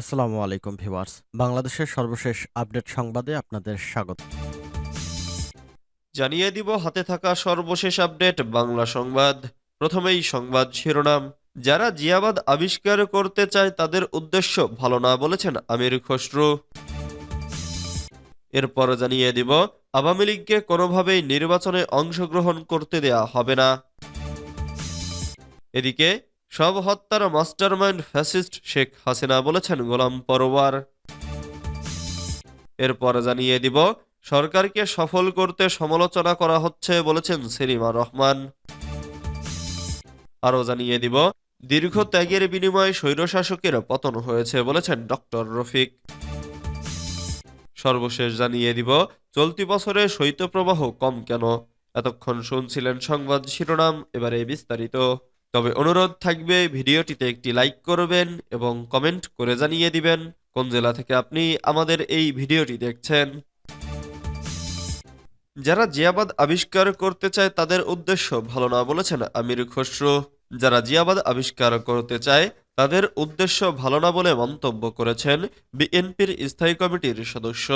আসসালামু আলাইকুম ভিউয়ার্স। বাংলাদেশের সর্বশেষ আপডেট সংবাদে আপনাদের স্বাগত। জানিয়ে দিব, হাতে থাকা সর্বশেষ আপডেট, বাংলা সংবাদ। প্রথমেই সংবাদ শিরোনাম। যারা জিয়াবাদ আবিষ্কার করতে চায়, তাদের উদ্দেশ্য ভালো না বলেছেন আমির খসরু। এরপর জানিয়ে দিব, আওয়ামী লীগকে কোনোভাবেই নির্বাচনে অংশগ্রহণ করতে দেয়া হবে না। এদিকে সব হত্যার মাস্টারমাইন্ড ফ্যাসিস্ট শেখ হাসিনা বলেছেন গোলাম পরোয়ার। এরপর জানিয়ে দিব, সরকারকে সফল করতে সমালোচনা করা হচ্ছে বলেছেন সেলিমা রহমান। আরও জানিয়ে দিব, দীর্ঘ ত্যাগের বিনিময়ে স্বৈরশাসকের পতন হয়েছে বলেছেন ডক্টর রফিক। সর্বশেষ জানিয়ে দিব, চলতি বছরে শৈত্যপ্রবাহ কম কেন? এতক্ষণ শুনছিলেন সংবাদ শিরোনাম, এবারে বিস্তারিত। তবে অনুরোধ থাকবে ভিডিওটিতে একটি লাইক করবেন এবং কমেন্ট করে জানিয়ে দিবেন কোন জেলা থেকে আপনি আমাদের এই ভিডিওটি দেখছেন। যারা জিয়াবাদ আবিষ্কার করতে চায় তাদের উদ্দেশ্য ভালো না বলেছেন আমির খসরু। যারা জিয়াবাদ আবিষ্কার করতে চায় তাদের উদ্দেশ্য ভালো না বলে মন্তব্য করেছেন বিএনপির স্থায়ী কমিটির সদস্য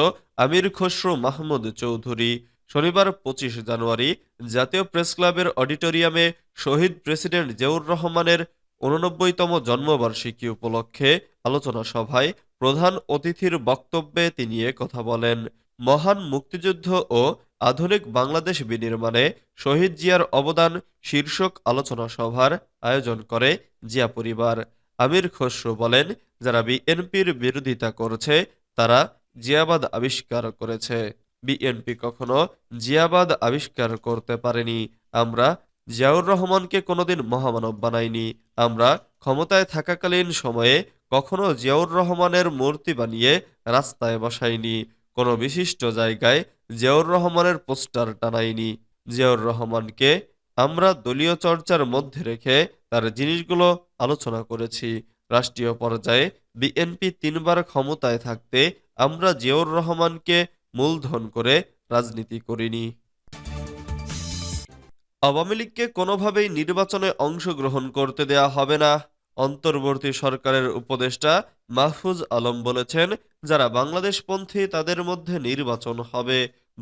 আমির খসরু মাহমুদ চৌধুরী। শনিবার পঁচিশ জানুয়ারি জাতীয় প্রেস ক্লাবের অডিটোরিয়ামে শহীদ প্রেসিডেন্ট জিয়াউর রহমানের উননব্বইতম জন্মবার্ষিকী উপলক্ষে আলোচনা সভায় প্রধান অতিথির বক্তব্যে তিনি কথা বলেন। মহান মুক্তিযুদ্ধ ও আধুনিক বাংলাদেশ বিনির্মাণে শহীদ জিয়ার অবদান শীর্ষক আলোচনা সভার আয়োজন করে জিয়া পরিবার। আমির খসরু বলেন, যারা বিএনপির বিরোধিতা করছে, তারা জিয়াবাদ আবিষ্কার করেছে। বিএনপি কখনো জিয়াবাদ আবিষ্কার করতে পারেনি। আমরা জিয়াউর রহমানকে কোনোদিন মহামানব বানাইনি। আমরা ক্ষমতায় থাকাকালীন সময়ে কখনো জিয়াউর রহমানের মূর্তি বানিয়ে রাস্তায় বসাইনি। কোনো বিশিষ্ট জায়গায় জিয়াউর রহমানের পোস্টার টানাইনি। জিয়াউর রহমানকে আমরা দলীয় চর্চার মধ্যে রেখে তার জিনিসগুলো আলোচনা করেছি। রাষ্ট্রীয় পর্যায়ে বিএনপি তিনবার ক্ষমতায় থাকতে আমরা জিয়াউর রহমানকে মূলধন করে রাজনীতি করিনি। আওয়ামী লীগকে কোনোভাবেই নির্বাচনে অংশগ্রহণ করতে দেয়া হবে না, অন্তর্বর্তী সরকারের উপদেষ্টা মাহফুজ আলম বলেছেন, যারা বাংলাদেশপন্থী তাদের মধ্যে নির্বাচন হবে।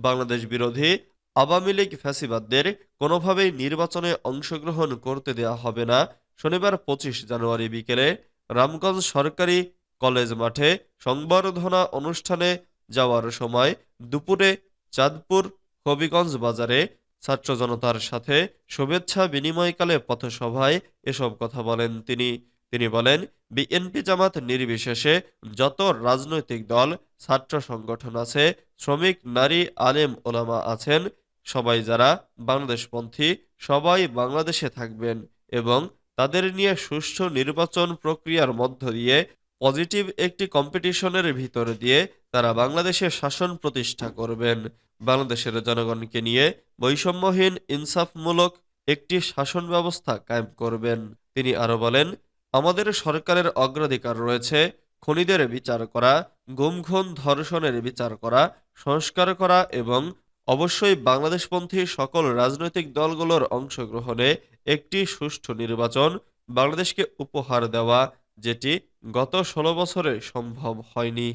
বাংলাদেশ বিরোধী আওয়ামী লীগ ফ্যাসিবাদদের কোনোভাবেই নির্বাচনে অংশগ্রহণ করতে দেয়া হবে না, শনিবার পঁচিশ জানুয়ারি বিকেলে রামগঞ্জ সরকারি কলেজ মাঠে সংবর্ধনা অনুষ্ঠানে যাওয়ার সময় দুপুরে চাঁদপুর হবিগঞ্জ বাজারে ছাত্র জনতার সাথে শুভেচ্ছা বিনিময়কালে পথসভায় এসব কথা বলেন তিনি। তিনি বলেন, বিএনপি জামাত নির্বিশেষে যত রাজনৈতিক দল, ছাত্র সংগঠন আছে, শ্রমিক, নারী, আলেম, ওলামা আছেন, সবাই যারা বাংলাদেশপন্থী, সবাই বাংলাদেশে থাকবেন এবং তাদের নিয়ে সুষ্ঠু নির্বাচন প্রক্রিয়ার মধ্য দিয়ে পজিটিভ একটি কম্পিটিশনের ভিতর দিয়ে তারা বাংলাদেশের শাসন প্রতিষ্ঠা করবেন। বাংলাদেশের জনগণকে নিয়ে বৈষম্যহীন, ইনসাফমূলক একটি শাসন ব্যবস্থা কায়েম করবেন। তিনি আরও বলেন, আমাদের সরকারের অগ্রাধিকার রয়েছে। খনিদের বিচার করা গুমখুন ধর্ষণের বিচার করা, সংস্কার করা এবং অবশ্যই বাংলাদেশপন্থী সকল রাজনৈতিক দলগুলোর অংশগ্রহণে একটি সুষ্ঠু নির্বাচন বাংলাদেশকে উপহার দেওয়া, যেটি গত ষোলো বছরে সম্ভব হয়নি।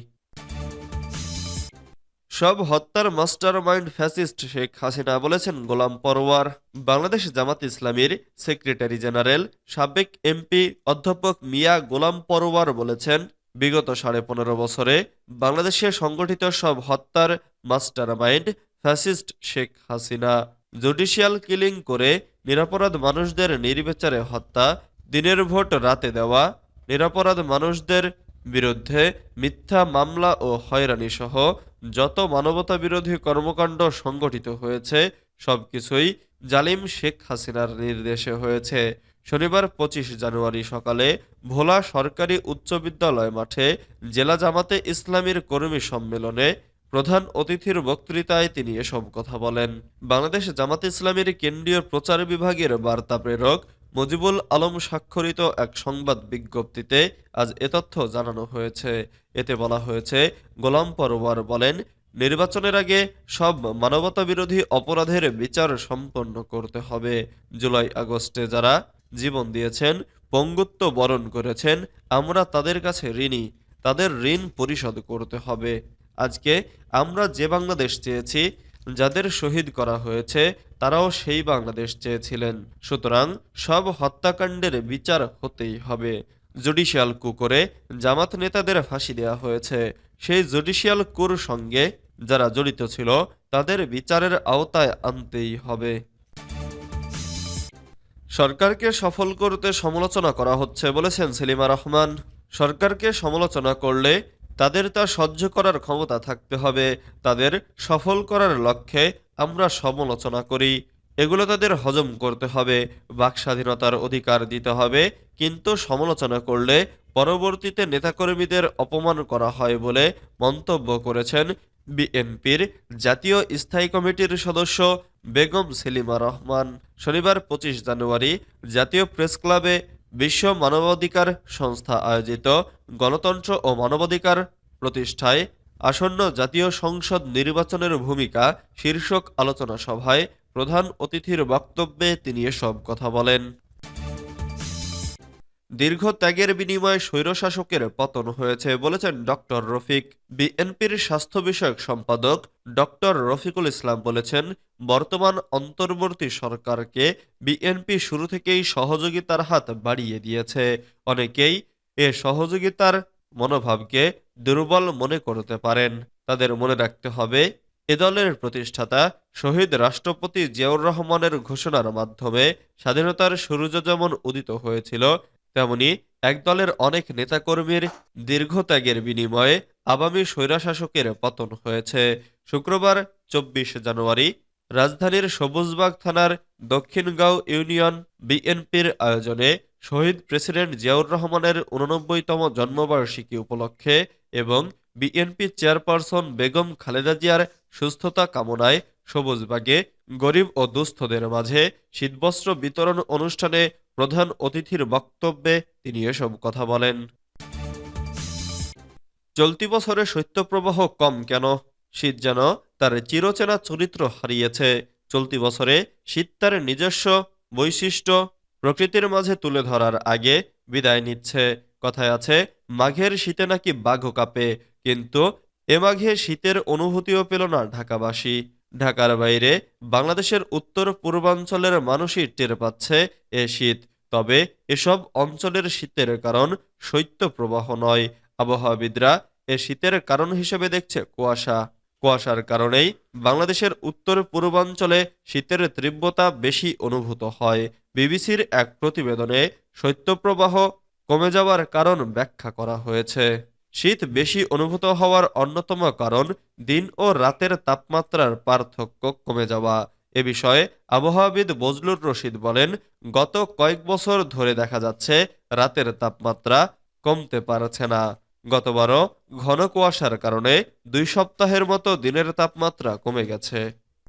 সব হত্যার master mind fascist Sheikh Hasina বলেছেন গোলাম পরওয়ার বাংলাদেশ জামাত ইসলামীর সেক্রেটারি জেনারেল সাবেক এমপি অধ্যাপক মিয়া গোলাম পরওয়ার বলেছেন, বিগত সাড়ে পনেরো বছরে বাংলাদেশে সংগঠিত সব হত্যার master mind fascist Sheikh Hasina. Judicial killing করে নিরাপরাধ মানুষদের নির্বিচারে হত্যা, দিনের ভোট রাতে দেওয়া নিরাপরাধ মানুষদের বিরুদ্ধে মিথ্যা মামলা ও হয়রানি সহ যত মানবতা বিরোধী কর্মকাণ্ড সংগঠিত হয়েছে, সবকিছুই জালিম শেখ হাসিনার নির্দেশে হয়েছে। শনিবার পঁচিশ জানুয়ারি সকালে ভোলা সরকারি উচ্চ বিদ্যালয় মাঠে জেলা জামাতে ইসলামীর কর্মী সম্মেলনে প্রধান অতিথির বক্তৃতায় তিনি এসব কথা বলেন। বাংলাদেশ জামাতে ইসলামীর কেন্দ্রীয় প্রচার বিভাগের বার্তা প্রেরক মুজিবুল আলম স্বাক্ষরিত এক সংবাদ বিজ্ঞপ্তিতে আজ এ তথ্য জানানো হয়েছে। এতে বলা হয়েছে, গোলাম পরোয়ার বলেন, নির্বাচনের আগে সব মানবতা বিরোধী অপরাধের বিচার সম্পন্ন করতে হবে। জুলাই আগস্টে যারা জীবন দিয়েছেন, পঙ্গুত্ব বরণ করেছেন, আমরা তাদের কাছে ঋণী, তাদের ঋণ পরিশোধ করতে হবে। আজকে আমরা যে বাংলাদেশ চেয়েছি যাদের শহীদ করা হয়েছে, তারাও সেই বাংলাদেশ চেয়েছিলেন। সুতরাং সব হত্যাকাণ্ডের বিচার হতেই হবে। জুডিশিয়াল কু করে জামাত নেতাদের ফাঁসি দেওয়া হয়েছে। সেই জুডিশিয়াল কুর সঙ্গে যারা জড়িত ছিল, তাদের বিচারের আওতায় আনতেই হবে। সরকারকে সফল করতে সমালোচনা করা হচ্ছে বলেছেন সেলিমা রহমান। সরকারকে সমালোচনা করলে তাদের তা সহ্য করার ক্ষমতা থাকতে হবে, তাদের সফল করার লক্ষ্যে আমরা সমালোচনা করি। এগুলো তাদের হজম করতে হবে, বাক স্বাধীনতার অধিকার দিতে হবে, কিন্তু সমালোচনা করলে পরবর্তীতে নেতাকর্মীদের অপমান করা হয় বলে মন্তব্য করেছেন বিএনপির জাতীয় স্থায়ী কমিটির সদস্য বেগম সেলিমা রহমান। শনিবার পঁচিশ জানুয়ারি জাতীয় প্রেস ক্লাবে বিশ্ব মানবাধিকার সংস্থা আয়োজিত গণতন্ত্র ও মানবাধিকার প্রতিষ্ঠায় আসন্ন জাতীয় সংসদ নির্বাচনের ভূমিকা শীর্ষক আলোচনা সভায় প্রধান অতিথির বক্তব্যে তিনি এসব কথা বলেন। দীর্ঘ ত্যাগের বিনিময়ে স্বৈরশাসকের পতন হয়েছে, বলেছেন ডক্টর রফিক। বিএনপির স্বাস্থ্য বিষয়ক সম্পাদক ডক্টর রফিকুল ইসলাম বলেছেন, বর্তমান অন্তর্বর্তী সরকারকে বিএনপি শুরু থেকেই সহযোগিতার হাত বাড়িয়ে দিয়েছে। অনেকেই এ সহযোগিতার মনোভাবকে দুর্বল মনে করতে পারেন। তাদের মনে রাখতে হবে, এ দলের প্রতিষ্ঠাতা শহীদ রাষ্ট্রপতি জিয়াউর রহমানের ঘোষণার মাধ্যমে স্বাধীনতার সূর্য যেমন উদিত হয়েছিল তেমনি এক দলের অনেক নেতাকর্মীর দীর্ঘ ত্যাগের বিনিময়ে আওয়ামী স্বৈরাশাসকের পতন হয়েছে। শুক্রবার চব্বিশ জানুয়ারি রাজধানীর সবুজবাগ থানার দক্ষিণগাঁও ইউনিয়ন বিএনপির আয়োজনে শহীদ প্রেসিডেন্ট জিয়াউর রহমানের উননব্বইতম জন্মবার্ষিকী উপলক্ষে এবং বিএনপি চেয়ারপারসন বেগম খালেদা জিয়ার সুস্থতা কামনায় সবুজবাগে গরিব ও দুস্থদের মাঝে শীতবস্ত্র বিতরণ অনুষ্ঠানে প্রধান অতিথির বক্তব্যে তিনি এসব কথা বলেন। চলতি বছরে শৈত্যপ্রবাহ কম কেন? শীত যেন তার চিরচেনা চরিত্র হারিয়েছে। চলতি বছরে শীত তার নিজস্ব বৈশিষ্ট্য প্রকৃতির মাঝে তুলে ধরার আগে বিদায় নিচ্ছে। কথায় আছে, মাঘের শীতে নাকি বাঘ কাঁপে, কিন্তু এ মাঘে শীতের অনুভূতিও পেল না ঢাকাবাসী। ঢাকার বাইরে বাংলাদেশের উত্তর পূর্বাঞ্চলের মানুষই টের পাচ্ছে এ শীত। তবে এসব অঞ্চলের শীতের কারণ শৈত্যপ্রবাহ নয়। আবহাওয়াবিদরা এ শীতের কারণ হিসেবে দেখছে কুয়াশা। কুয়াশার কারণেই বাংলাদেশের উত্তর পূর্বাঞ্চলে শীতের তীব্রতা বেশি অনুভূত হয়। বিবিসির এক প্রতিবেদনে শৈত্যপ্রবাহ কমে যাওয়ার কারণ ব্যাখ্যা করা হয়েছে। শীত বেশি অনুভূত হওয়ার অন্যতম কারণ দিন ও রাতের তাপমাত্রার পার্থক্য কমে যাওয়া। এ বিষয়ে আবহাওয়াবিদ বজলুর রশিদ বলেন, গত কয়েক বছর ধরে দেখা যাচ্ছে রাতের তাপমাত্রা কমতে পারছে না। গতবারও ঘন কুয়াশার কারণে দুই সপ্তাহের মতো দিনের তাপমাত্রা কমে গেছে।